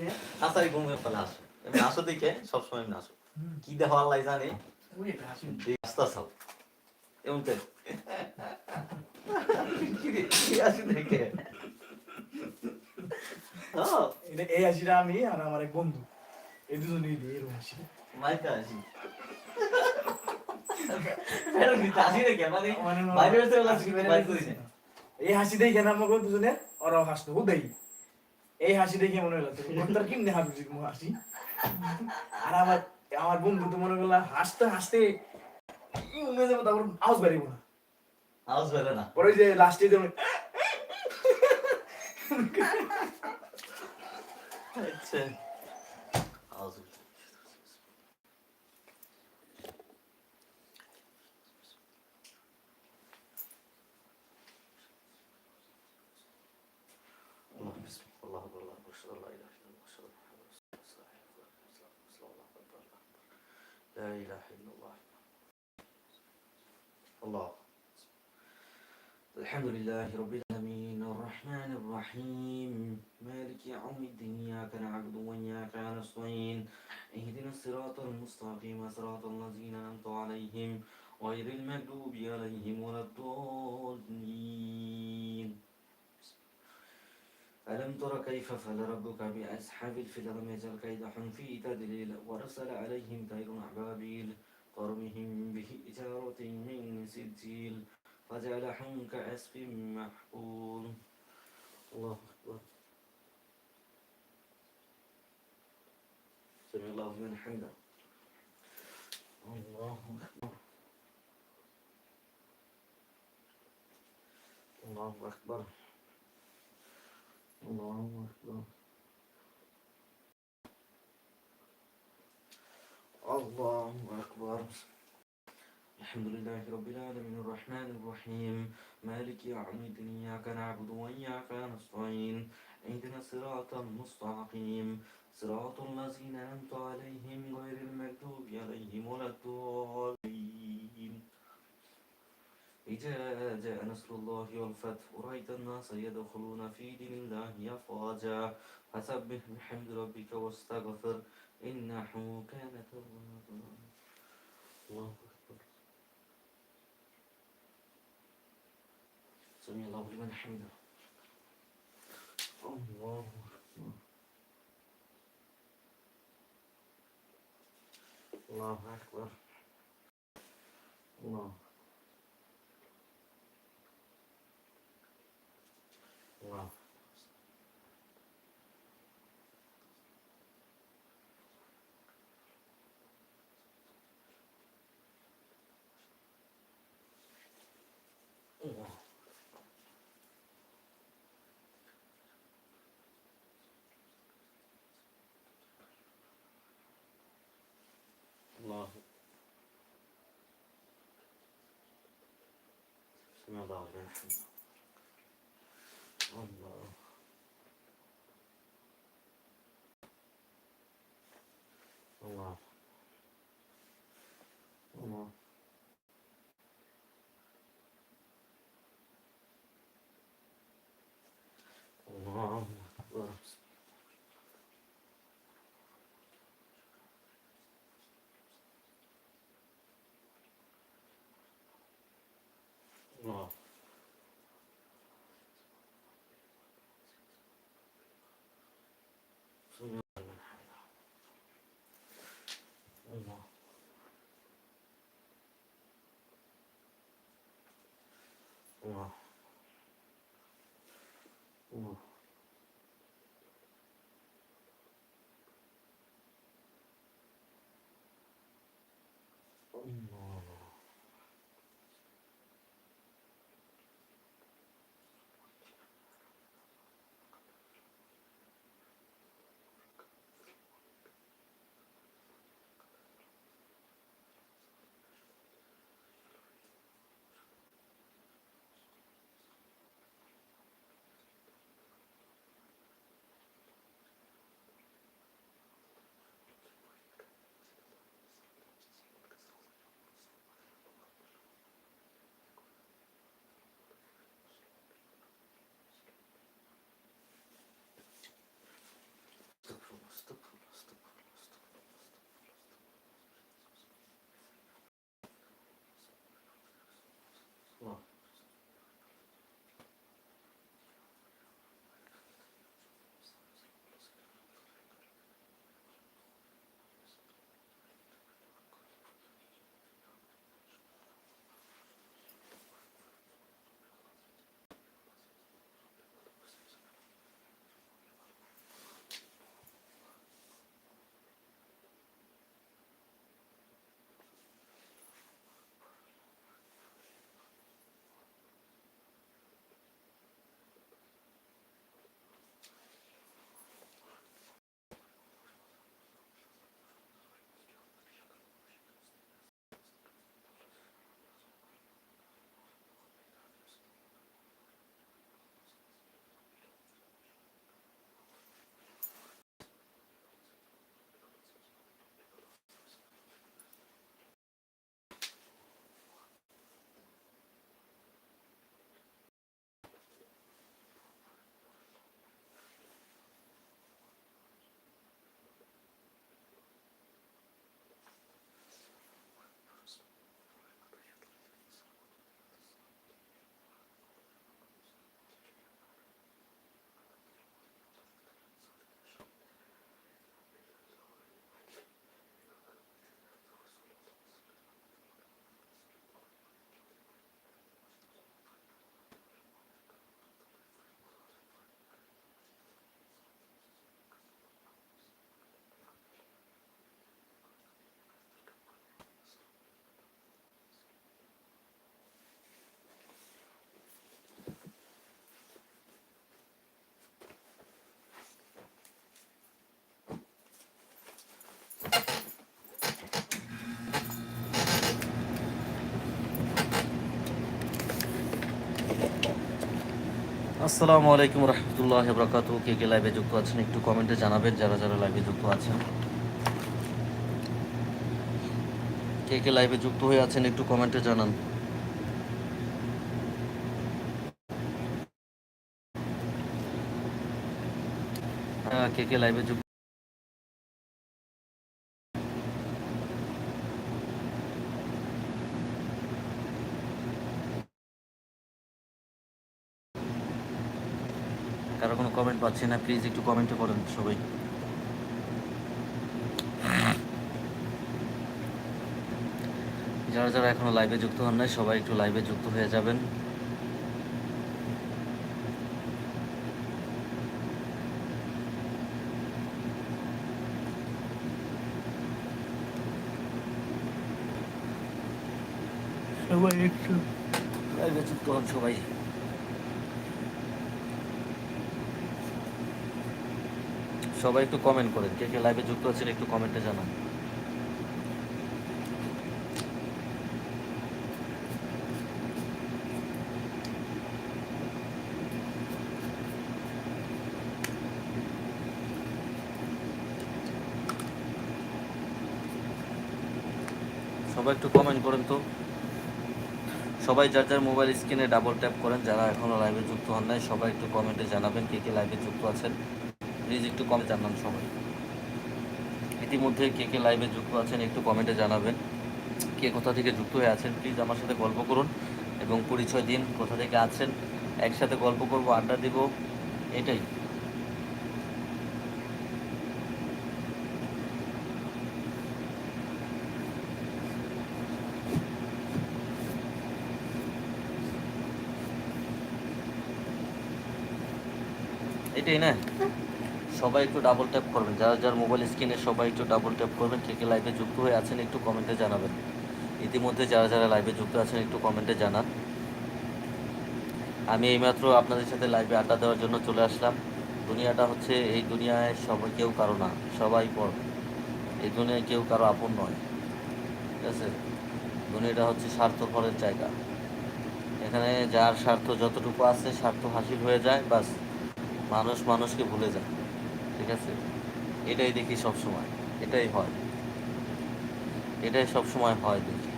ফেলে হাসো আমি দিকে সবসময় আমি হুম। কি দেখো আল্লাহ জানে? রাস্তা সব এমন কি রে, দেখে? এই হাসিটা আমি আর আমার এক বন্ধু। এই দুজনেই দিই এরকম হাসি মাইকা হাসি। এই হাসি দেখে না আমাকে দুজনে ওরাও হাসতো হুদাই এই হাসি দেখে মনে হলো কি তোর কেমনে হাবি হাসি? আর আমার আমার বন্ধু তো মনে করল হাসতে হাসতে মনে যাব তারপর আওয়াজ বেরিয়ে না। আওয়াজ বেরো না। পরে যে লাস্টে যে আচ্ছা। الحمد لله رب العالمين الرحمن الرحيم. مالك يوم الدين إياك نعبد وإياك نستعين. اهدنا الصراط المستقيم صراط الذين أنعمت عليهم غير المغضوب عليهم ولا الضالين. ألم تر كيف فعل ربك بأصحاب الفيل لم يجعل كيدهم في تدليل. ورسل عليهم طير أبابيل ترمهم بحجارة من سجيل. فجعلهم كعصف محكوم الله أكبر. سمع الله لمن حمده. الله أكبر. الله أكبر. الله أكبر. الله أكبر. الحمد لله رب العالمين الرحمن الرحيم. مالك يوم الدين إياك نعبد وإياك نستعين. اهدنا الصراط المستقيم. صراط الذين أنعمت عليهم غير المغضوب عليهم ولا الضالين. إذا جاء نصر الله والفتح. ورأيت الناس يدخلون في دين الله أفواجا. فسبح بحمد ربك واستغفر. إنه كان توابا. الله أكبر سمع الله لمن حمده الله أكبر الله أكبر الله الله Şuna bağlayalım. Allah. 嗯。哦 আসসালামু আলাইকুম রহমতুল্লাহ বরকাত কে কে লাইভে যুক্ত আছেন একটু কমেন্টে জানাবেন, যারা যারা লাইভে যুক্ত আছেন। কে কে লাইভে যুক্ত হয়ে আছেন একটু কমেন্টে জানান। কে কে লাইভে যুক্ত কারও কোনো কমেন্ট পাচ্ছি না প্লিজ একটু কমেন্টে করেন সবাই। যারা যারা এখনও লাইভে যুক্ত হন নাই সবাই একটু লাইভে যুক্ত হয়ে যাবেন। সবাই একটু লাইভে যুক্ত হন সবাই। সবাই একটু কমেন্ট করেন। কে কে লাইভে যুক্ত আছেন একটু কমেন্টে জানান। সবাই একটু কমেন্ট করেন তো। সবাই যার যার মোবাইল স্ক্রিনে ডাবল ট্যাপ করেন, যারা এখনও লাইভে যুক্ত হন নাই, সবাই একটু কমেন্টে জানাবেন কে কে লাইভে যুক্ত আছেন। প্লিজ একটু কমে জানান সবাই। ইতিমধ্যে কে কে লাইভে যুক্ত আছেন একটু কমেন্টে জানাবেন। কে কোথা থেকে যুক্ত হয়ে আছেন প্লিজ আমার সাথে গল্প করুন এবং পরিচয় দিন কোথা থেকে আছেন। একসাথে গল্প করব, আড্ডা দিব, এটাই। এটাই না? সবাই একটু ডাবল ট্যাপ করবেন। যারা যার মোবাইল স্ক্রিনে সবাই একটু ডাবল ট্যাপ করবেন, কে কে লাইভে যুক্ত হয়ে আছেন একটু কমেন্টে জানাবেন। ইতিমধ্যে যারা যারা লাইভে যুক্ত আছেন একটু কমেন্টে জানান। আমি এইমাত্র আপনাদের সাথে লাইভে আড্ডা দেওয়ার জন্য চলে আসলাম। দুনিয়াটা হচ্ছে, এই দুনিয়ায় সবাই কেউ কারও না, সবাই পর। এই দুনিয়ায় কেউ কারও আপন নয়। ঠিক আছে? দুনিয়াটা হচ্ছে স্বার্থ স্বার্থপরের জায়গা। এখানে যার স্বার্থ যতটুকু আছে, স্বার্থ হাসিল হয়ে যায়, বাস। মানুষ মানুষকে ভুলে যায়। ঠিক আছে? এটাই দেখি সব সময় এটাই হয়। এটাই সব সময় হয় দেখি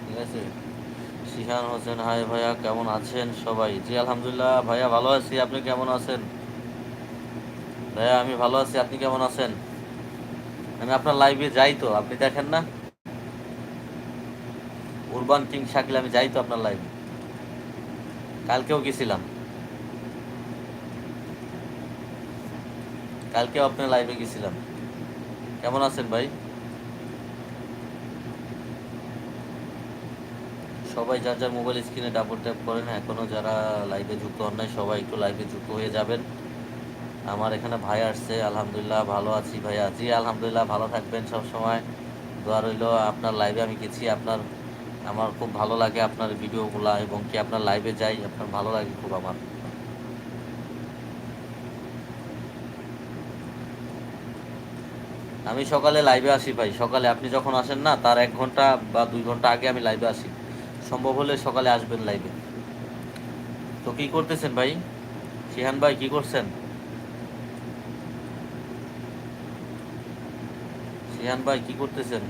ঠিক আছে। শিহান হোসেন, হাই ভাইয়া, কেমন আছেন সবাই? জি, আলহামদুলিল্লাহ, ভাইয়া ভালো আছি। আপনি কেমন আছেন? ভাইয়া, আমি ভালো আছি। আপনি কেমন আছেন? আমি আপনার লাইভে যাই তো, আপনি দেখেন না? উরবান কিং শাকিল, আমি যাই তো আপনার লাইভে কালকেও গেছিলাম। কালকেও আপনার লাইভে গেছিলাম। কেমন আছেন ভাই? সবাই যার যার মোবাইল স্ক্রিনে ডাবল ট্যাপ করেন এখনও যারা লাইভে যুক্ত হন নাই, সবাই একটু লাইভে যুক্ত হয়ে যাবেন। আমার এখানে ভাই আসছে, আলহামদুলিল্লাহ ভালো আছি ভাই আছি আলহামদুলিল্লাহ ভালো থাকবেন সব সময় দোয়া রইল আপনার লাইভে আমি গেছি, আপনার, আমার খুব ভালো লাগে আপনার ভিডিওগুলা এবং কি আপনার লাইভে যাই, আপনার ভালো লাগে খুব আমার। আমি সকালে লাইভে আসি ভাই, সকালে। আপনি যখন আসেন না, তার এক ঘণ্টা বা দুই ঘণ্টা আগে আমি লাইভে আসি। সম্ভব হলে সকালে আসবেন লাইভে তো কি করতেছেন ভাই? শিহান ভাই, কি করছেন? শিহান ভাই, কি করতেছেন?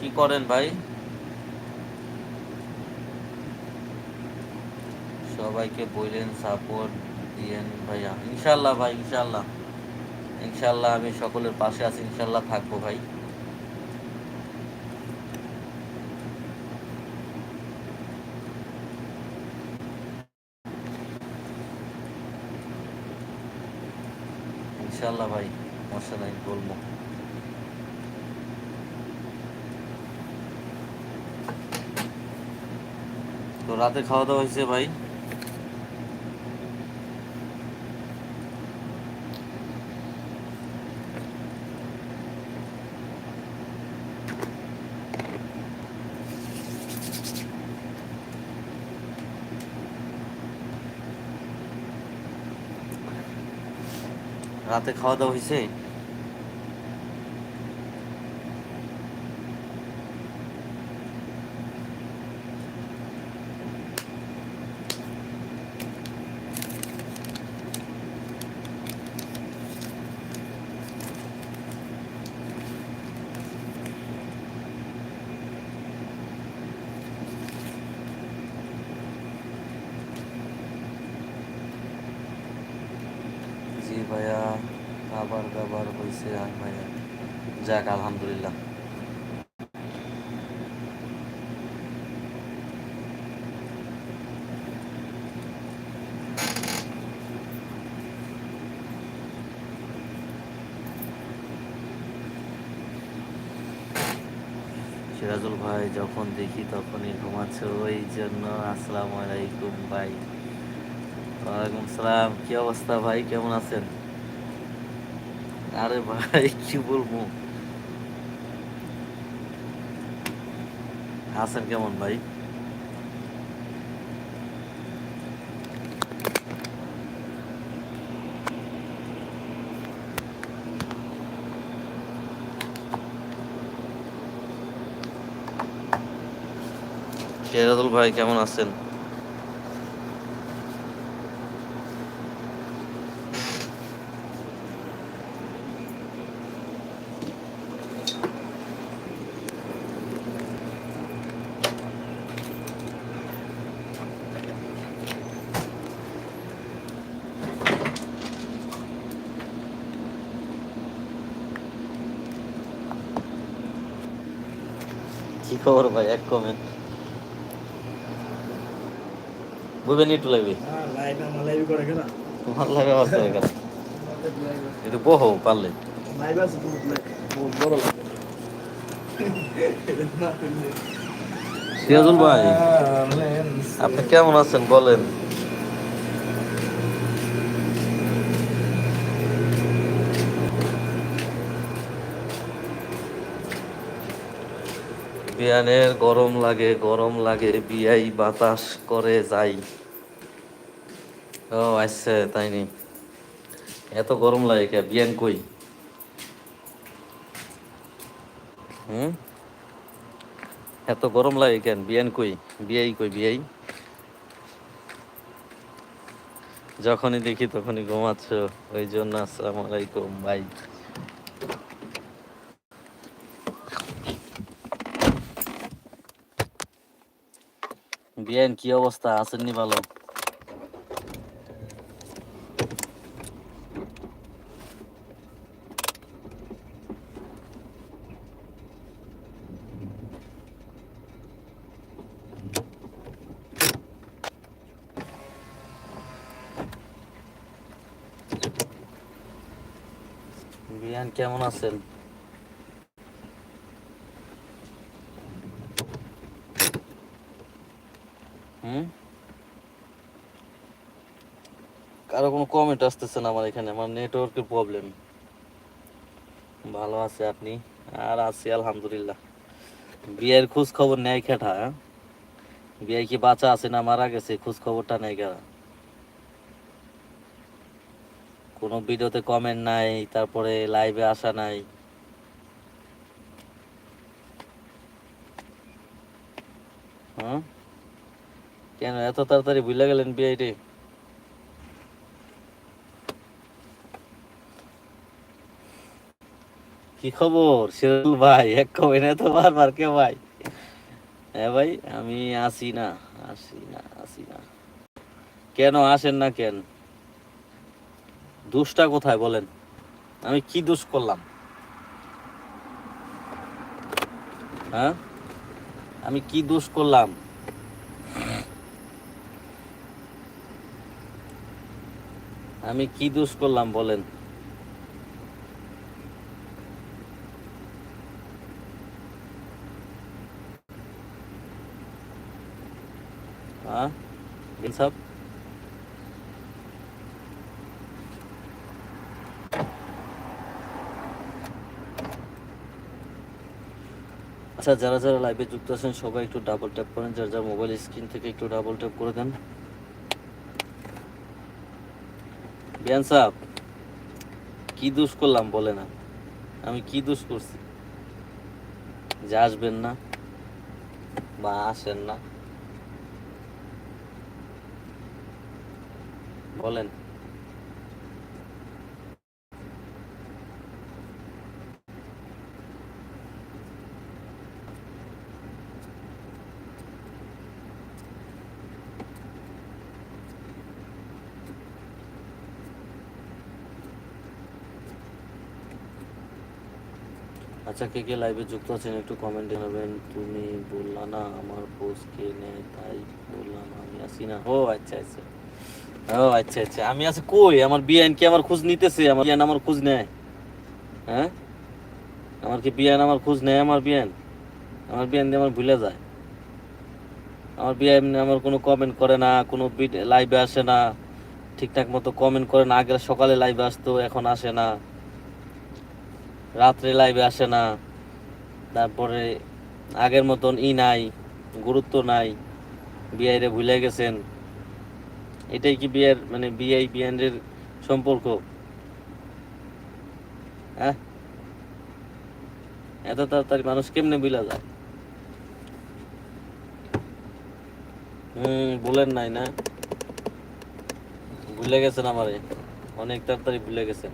কি করেন ভাই? সবাইকে বললেন সাপোর্ট। দিয়েন ভাইয়া। ইনশাল্লাহ ভাই ইনশাল্লাহ ইনশাল্লাহ আমি সকলের পাশে আছি ইনশাল্লাহ থাকব ভাই। ইনশাল্লাহ ভাই সমস্যা নাই বলব। তো রাতে খাওয়া দাওয়া হয়েছে ভাই? রাতে খাওয়া দাওয়া হয়েছে জি ভাইয়া খাবার দাবার হয়েছে আর ভাইয়া যাক, আলহামদুলিল্লাহ। সিরাজুল ভাই যখন দেখি তখনই ঘুমাচ্ছ। ওই জন্য আসসালামু আলাইকুম ভাই। ওয়ালাইকুম সালাম কি অবস্থা ভাই? কেমন আছেন? আরে ভাই কি বলব? আছেন কেমন ভাই? সিরাজুল ভাই কেমন আছেন? কি খবর ভাই? এক কমেন্ট বুঝবেন একটু লাগবে হ্যাঁ তোমার লাগে অবস্থা হয়ে গেল একটু বহো পারলে। লাইভ আছে বহুত লাইভ। বহুত বড় লাইভ। সিরাজুল ভাই আপনি কেমন আছেন বলেন? বিয়ানের গরম লাগে গরম লাগে, বিয়াই বাতাস করে যাই। ও আচ্ছা তাই নি। এত গরম লাগে কে? বিয়ান কই? হুম? এত গরম লাগে কেন? বিয়ান কই? বিয়াই কই, বিয়াই? যখনই দেখি তখনই ঘুমাচ্ছ। ওই জন্য আসসালামু আলাইকুম, ভাই। বিয়ান কি অবস্থা আসেননি ভালো বিয়ান কেমন আছেন হুম কারও কমেন্ট আসতেছে না আমার এখানে, আমার নেটওয়ার্কের প্রবলেম ভালো আছে আপনি? আর আছি, আলহামদুলিল্লাহ। বিয়ের খোঁজ খবর নেয় খেটা হ্যাঁ? বিয়ে কি বাচ্চা আছে না মারা গেছে খোঁজ খবরটা নেই কেনা কোনো ভিডিওতে কমেন্ট নাই, তারপরে লাইভে আসা নাই। হ্যাঁ? কেন এত তাড়াতাড়ি ভুলে গেলেন বিআইটি কি খবর? শিরুল ভাই, এক কবে না তো বারবার কে ভাই? হ্যাঁ ভাই, আমি আসি না আসি না আসি না। কেন আসেন না কেন? দোষটা কোথায় বলেন? আমি কি দোষ করলাম? হ্যাঁ? আমি কি দোষ করলাম? আমি কি দোষ করলাম বলেন? আচ্ছা যারা যারা লাইভে যুক্ত আছেন, সবাই একটু ডাবল ট্যাপ করেন। যার যার মোবাইল স্ক্রিন থেকে একটু ডাবল ট্যাপ করে দেন। বিয়ান কি দোষ করলাম বলে না। আমি কি দোষ করছি? যে আসবেন না বা আসেন না। বলেন। আচ্ছা কে কে লাইভে যুক্ত আছেন একটু কমেন্টে জানাবেন। তুমি বললা না, আমার পোজ কে নেয়, তাই বললাম আমি আসি না ও আচ্ছা আচ্ছা। ও আচ্ছা আচ্ছা। আমি আছি কই? আমার বিয়ান কি আমার খোঁজ নিতেছে? আমার বিয়ান আমার খোঁজ নেয়। হ্যাঁ? আমার কি বিয়ান আমার খোঁজ নেয় আমার বিয়ান? আমার বিয়ান দিয়ে আমার ভুলে যায়। আমার বিয়ান আমার কোনো কমেন্ট করে না, কোনো লাইভে আসে না। ঠিকঠাক মতো কমেন্ট করে না। আগে সকালে লাইভে আসতো, এখন আসে না। রাত্রে লাইভে আসে না। তারপরে আগের মতন ই নাই, গুরুত্ব নাই। বিআইরে ভুলে গেছেন। এটাই কি বিয়ের মানে বিআই বিয়ানের সম্পর্ক? হ্যাঁ? এত তাড়াতাড়ি মানুষ কেমনে বিলা যায়? হুম, বলেন নাই না? ভুলে গেছেন আমারে? অনেক তাড়াতাড়ি ভুলে গেছেন।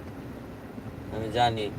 আমি জানি।